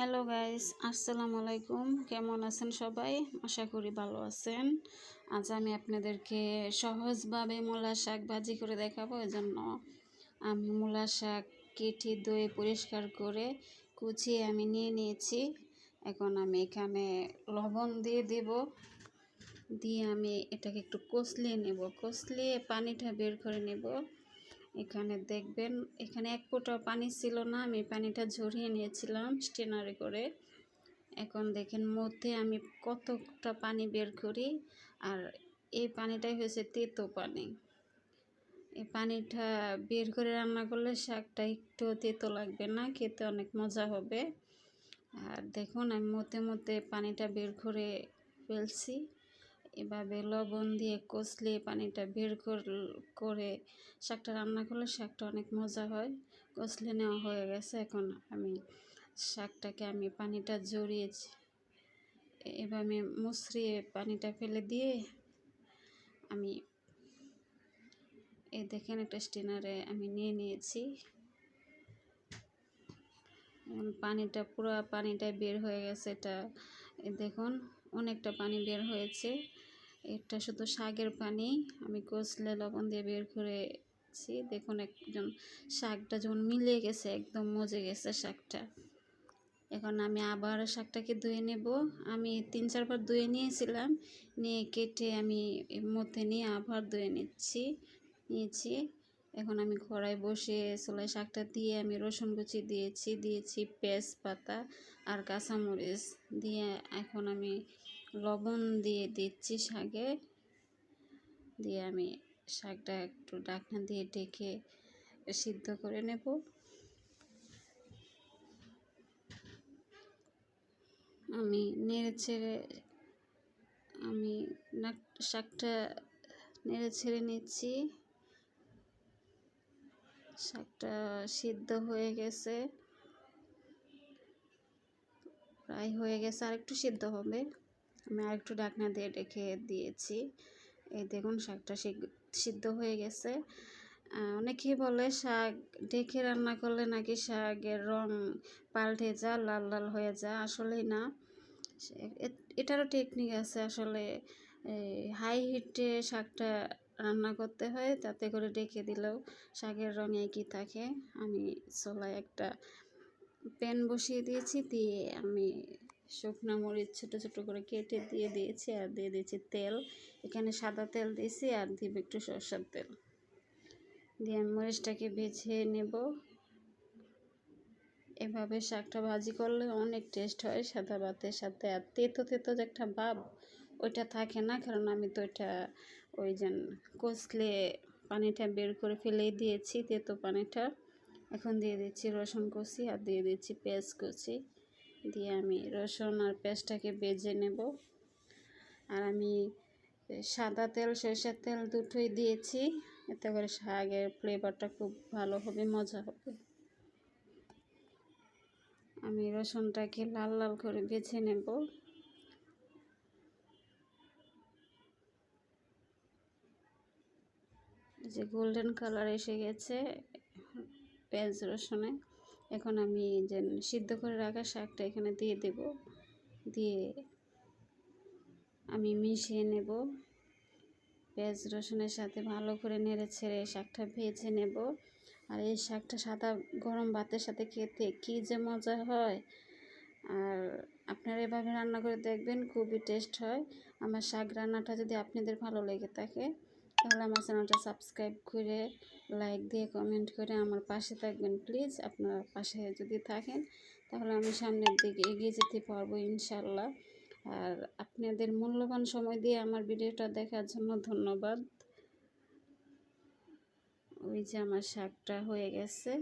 Hello guys আসসালামু আলাইকুম কেমন আছেন সবাই? আশা করি ভালো আছেন। আজ আমি আপনাদেরকে সহজভাবে মূলা শাক ভাজি করে দেখাবো। জন্য আমি মূলা শাক কেটে ধুয়ে পরিষ্কার করে কুচিয়ে আমি নিয়ে নিয়েছি। এখন আমি এখানে লবণ দিয়ে দেব। দিয়ে আমি এটাকে একটু কষলিয়ে নেব। কষলিয়ে পানিটা বের করে নেব। এখানে দেখবেন, এখানে এক ফোঁটা পানি ছিল না। আমি পানিটা ঝরিয়ে নিয়েছিলাম স্টেনারে করে। এখন দেখেন মধ্যে আমি কতটা পানি বের করি আর এই পানিটাই হয়েছে তেতো পানি। এই পানিটা বের করে রান্না করলে শাকটা একটু তেতো লাগবে না, খেতে অনেক মজা হবে। আর দেখুন, আমি মধ্যে মধ্যে পানিটা বের করে ফেলছি। এভাবে লবণ দিয়ে কষলে পানিটা বের করে শাকটা রান্না করলে শাকটা অনেক মজা হয়। কষলে নেওয়া হয়ে গেছে। এখন আমি শাকটাকে আমি পানিটা এবার আমি মুসরিয়ে পানিটা ফেলে দিয়ে আমি এই দেখেন একটা স্টিনারে আমি নিয়ে নিয়েছি। পানিটা পুরো পানিটা বের হয়ে গেছে এটা। দেখুন। অনেকটা পানি বের হয়েছে। এটা শুধু শাকের পানি। আমি কষলে লবণ দিয়ে বের করেছি। দেখুন একদম শাকটা যখন মিলে গেছে, একদম মজে গেছে শাকটা। এখন আমি আবার শাকটাকে ধুয়ে নেব। আমি তিন, চারবার ধুয়ে নিয়েছিলাম। নিয়ে কেটে আমি মধ্যে নিয়ে আবার ধুয়ে নিচ্ছি, নিয়েছি। এখন আমি কড়াই বসে চোলাই শাকটা দিয়ে আমি রসুন কুচি দিয়েছি দিয়েছি পেঁয়াজ পাতা আর কাঁচামরিচ। দিয়ে এখন আমি লবণ দিয়ে দিচ্ছি শাকে। দিয়ে আমি শাকটা একটু ডাকনা দিয়ে ডেকে সিদ্ধ করে নেব। আমি নেড়ে ছেড়ে, আমি শাকটা নেড়ে ছেড়ে নিচ্ছি। শাকটা সিদ্ধ হয়ে গেছে। প্রায় হয়ে গেছে, আর একটু সিদ্ধ হবে। আমি আর একটু ডাকনা দিয়ে রেখে দিয়েছি। এই দেখুন, শাকটা সিদ্ধ হয়ে গেছে। অনেকেই বলে শাক ডেকে রান্না করলে নাকি শাকের রং পাল্টে যা লাল লাল হয়ে যা আসলেই না। এটারও টেকনিক আছে। আসলে হাই হিটে শাকটা রান্না করতে হয়, তাতে করে ডেকে দিলেও শাকের রং একই থাকে। আমি চলায় একটা প্যান বসিয়ে দিয়েছি, দিয়ে আমি শুকনো মরিচ ছোটো ছোটো করে কেটে দিয়ে দিয়েছি আর দিয়ে দিয়েছি তেল। এখানে সাদা তেল দিয়েছি আর দিব একটু সরষের তেল। দিয়ে আমি মরিচটাকে ভেজে নেব। এভাবে শাকটা ভাজি করলে অনেক টেস্ট হয়, সাদা ভাতের সাথে। আর তেতো তেতো যে একটা ভাব, ওইটা থাকে না, কারণ আমি তো ওইটা ওই যে কষলে পানিটা বের করে ফেলেই দিয়েছি, তেতো পানিটা। এখন দিয়ে দিচ্ছি রসুন কষি আর দিয়ে দিচ্ছি পেঁয়াজ কষি দিয়ে আমি রসুন আর পেঁয়াজটাকে বেজে নেব। আর আমি সাদা তেল, সরষের তেল দুটোই দিয়েছি। এতে করে শাকের ফ্লেভারটা খুব ভালো হবে, মজা হবে। আমি রসুনটাকে লাল লাল করে বেছে নেব। যে গোল্ডেন কালার এসে গেছে, পেঁয়াজ রসুনে। এখন আমি যে সিদ্ধ করে রাখা শাকটা এখানে দিয়ে দেব। দিয়ে আমি মিশিয়ে নেব। পেঁয়াজ রসুনের সাথে ভালো করে নেড়ে ছেড়ে শাকটা ভেজে নেব। আর এই শাকটা সাদা গরম ভাতের সাথে খেতে কী যে মজা হয়। আর আপনারা এভাবে রান্না করে দেখবেন, খুবই টেস্ট হয়। আমার শাক রান্নাটা যদি আপনাদের ভালো লেগে থাকে তাহলে আমার চ্যানেলটা সাবস্ক্রাইব করে লাইক দিয়ে কমেন্ট করে আমার পাশে থাকবেন প্লিজ আপনার পাশে যদি থাকেন, তাহলে আমি সামনের দিকে এগিয়ে যেতে পারব ইনশাল্লাহ আর আপনাদের মূল্যবান সময় দিয়ে আমার ভিডিওটা দেখার জন্য ধন্যবাদ। ওই যে আমার শাকটা হয়ে গেছে।